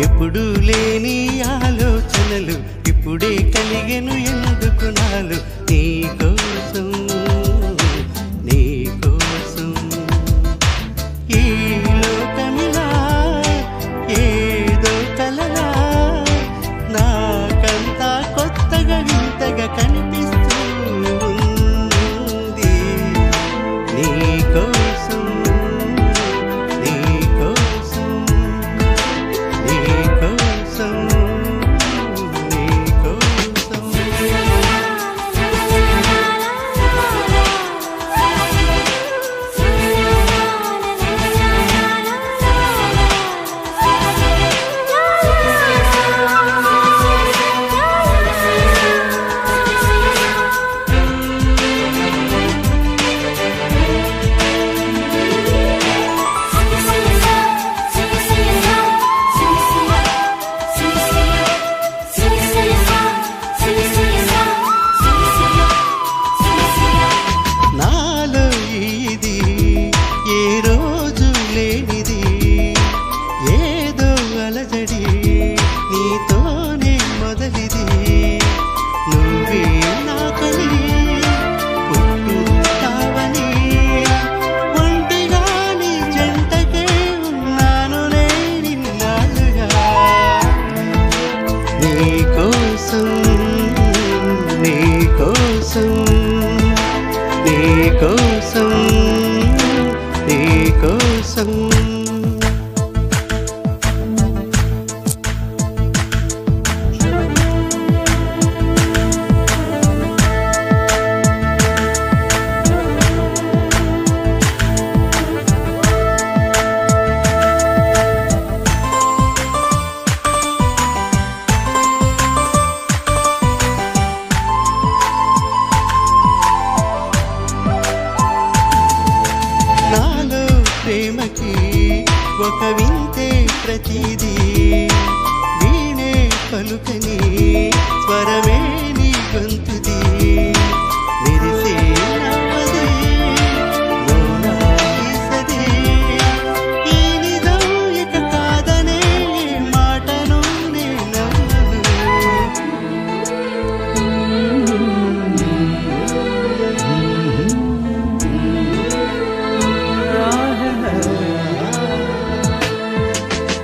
ఎప్పుడు లేని ఆలోచనలు ఇప్పుడే కలిగెను ఎందుకు నాలు? నీకు నీ కోసం నీ కోసం నీ కోసం ఒక వింతే ప్రతిదీ వీణే పలుకని స్వరం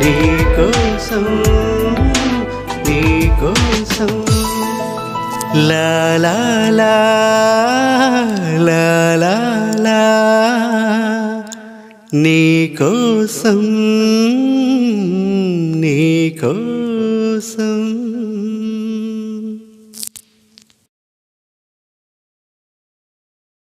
నీ కోసం నీ కోసం. లా లా